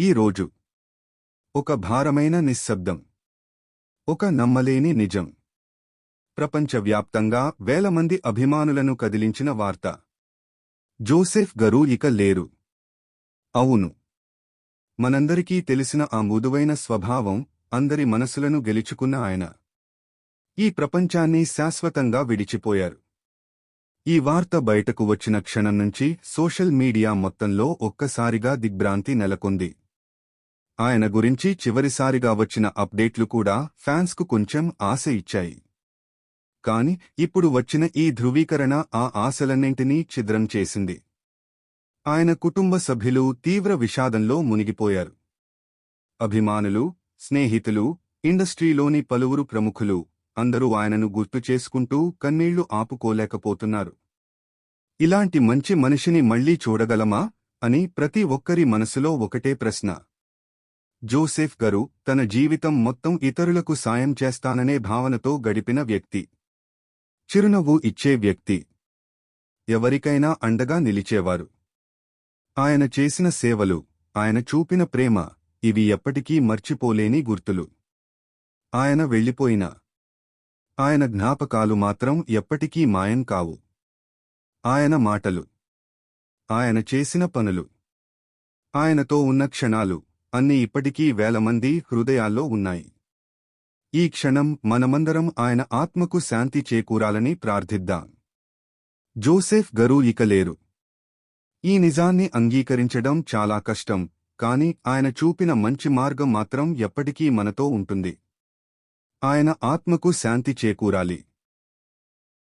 ఈ రోజు. ఒక భారమైన నిశ్శబ్దం. ఒక నమ్మలేని నిజం. ప్రపంచవ్యాప్తంగా వేల మంది అభిమానులను కదిలించిన వార్త. జోసెఫ్ గరు ఇక లేరు. అవును. మనందరికీ తెలిసిన ఆ మృదువైన స్వభావం అందరి మనసులను గెలుచుకున్న ఆయన. ఈ ప్రపంచాన్ని శాశ్వతంగా విడిచిపోయారు. ఈ వార్త బయటకు వచ్చిన క్షణం నుంచి సోషల్ మీడియా మొత్తంలో ఒక్కసారిగా దిగ్భ్రాంతి నెలకొంది. ఆయన గురించి చివరిసారిగా వచ్చిన అప్డేట్లు కూడా ఫ్యాన్స్కు కొంచెం ఆశ ఇచ్చాయి. కాని ఇప్పుడు వచ్చిన ఈ ధృవీకరణ ఆ ఆశలన్నింటినీ ఛిద్రం చేసింది. ఆయన కుటుంబ సభ్యులు తీవ్ర విషాదంలో మునిగిపోయారు. అభిమానులు స్నేహితులు ఇండస్ట్రీలోని పలువురు ప్రముఖులు అందరూ ఆయనను గుర్తు చేసుకుంటూ కన్నీళ్ళు ఆపుకోలేకపోతున్నారు. ఇలాంటి మంచి మనిషిని మళ్ళీ చూడగలమా? అని ప్రతి ఒక్కరి మనసులో ఒకటే ప్రశ్న. జోసెఫ్ గారు తన జీవితం మొత్తం ఇతరులకు సాయం చేస్తాననే భావనతో గడిపిన వ్యక్తి. చిరునవ్వు ఇచ్చే వ్యక్తి. ఎవరికైనా అండగా నిలిచేవారు. ఆయన చేసిన సేవలు ఆయన చూపిన ప్రేమ ఇవి ఎప్పటికీ మర్చిపోలేని గుర్తులు. ఆయన వెళ్ళిపోయిన ఆయన జ్ఞాపకాలు మాత్రం ఎప్పటికీ మాయం కావు. ఆయన మాటలు ఆయన చేసిన పనులు ఆయనతో ఉన్న క్షణాలు అన్ని ఇప్పటికీ వేల మంది హృదయాల్లో ఉన్నాయి. ఈ క్షణం మనమందరం ఆయన ఆత్మకు శాంతి చేకూరాలని ప్రార్థిద్దాం. జోసెఫ్ గరు ఇక లేరు ఈ నిజాన్ని అంగీకరించడం చాలా కష్టం కాని ఆయన చూపిన మంచి మార్గం మాత్రం ఎప్పటికీ మనతో ఉంటుంది. ఆయన ఆత్మకు శాంతి చేకూరాలి.